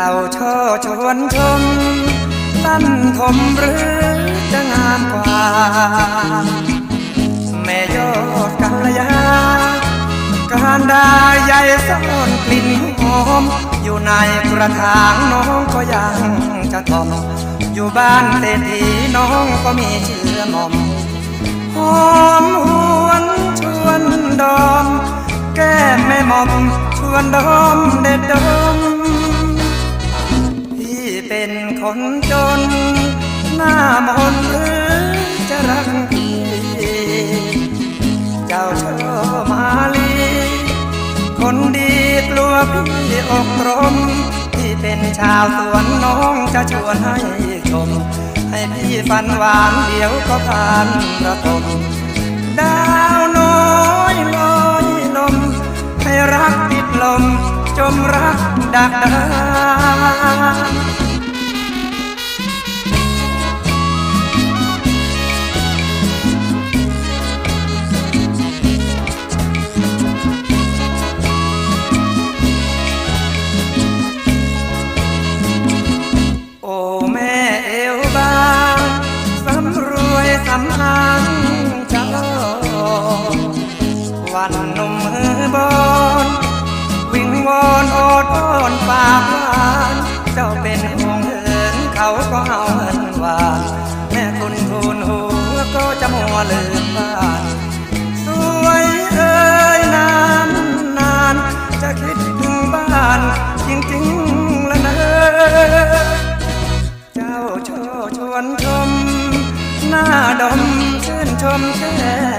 จ้าช่อชวนชมตั้นทมหรือจะงามกว่า แม่ยอดกัลยา การดาใหญ่ซ่อนกลิ่นหอม อยู่ในกระถางน้องก็ยังจะทอมอยู่บ้านเศรษฐีน้องก็มีเชื้อมอมหอมหวนชวนดอม แก้มแม่ม่อมชวนดอมเด็ดดม เป็นคนจน หน้ามนหรือจะรักพี่เจ้าเชอมาลี คนดีกลัวพี่อกตรมพี่เป็นชาวสวนน้องจะชวนให้ชม ให้พี่ฝันหวานเดี๋ยวก็ผ่านระทมดาวน้อยลอยลมให้รักติดลม จมรักดักดา วันนมมือบอนวิ่งวอนอดอ้อนปากหวานเจ้าเป็นห่วงเหินเขาก็เอาเหินหวานแม่คุณทูลหัวก็จะมัวลืมบ้านสวยเอ่ยนานนานจะคิดถึงบ้านจริงๆแล้วนะเจ้าช่อชวนชมหน้าดมชื่นชมแก้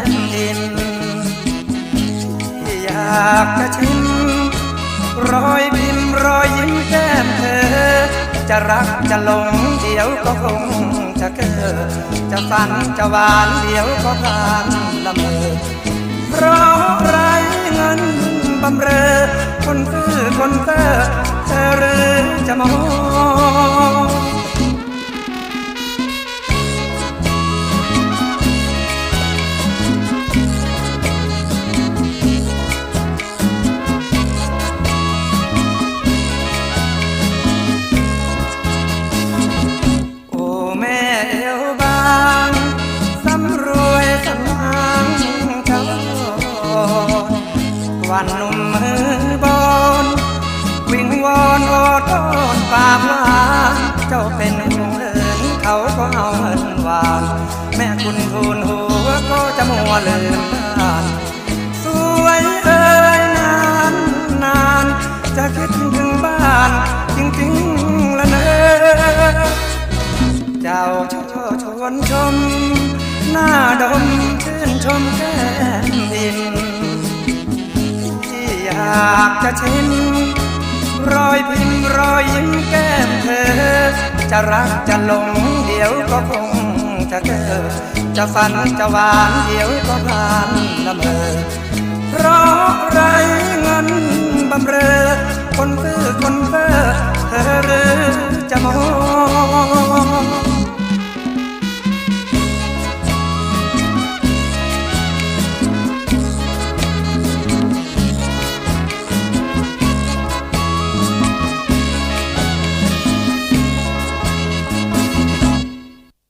ากจะชิมรอยพิมรอยยิ้มแก้มเธอ จะรักจะหลงเดี๋ยวก็คงจะเกิดจะฝันจะหวานเดี๋ยวก็ผ่านละเมอเพราะไรเงินบำเรอคนซื้อคนเตอเธอหรือจะมอง วันหนุ่มมือบอนวิ่งวอนโอดอ้อนปากหวานเจ้าเป็นห่วงเหินเขาก็เอาเหินวานแม่คุณทูลหัวก็จะมัวลืมบ้านสวยเอ่ยนานนานจะคิดถึงบ้าน จริงๆละเนอเจ้าชชวนชม หน้าดมชื่นชมแก้มดินากจะชินรอยพิมพ์รอยยิ้มแก้มเธอ จะรักจะหลงเดี๋ยวก็คงจะเกิดจะฝันจะหวานเดี๋ยวก็ผ่านละเมอเพราะไร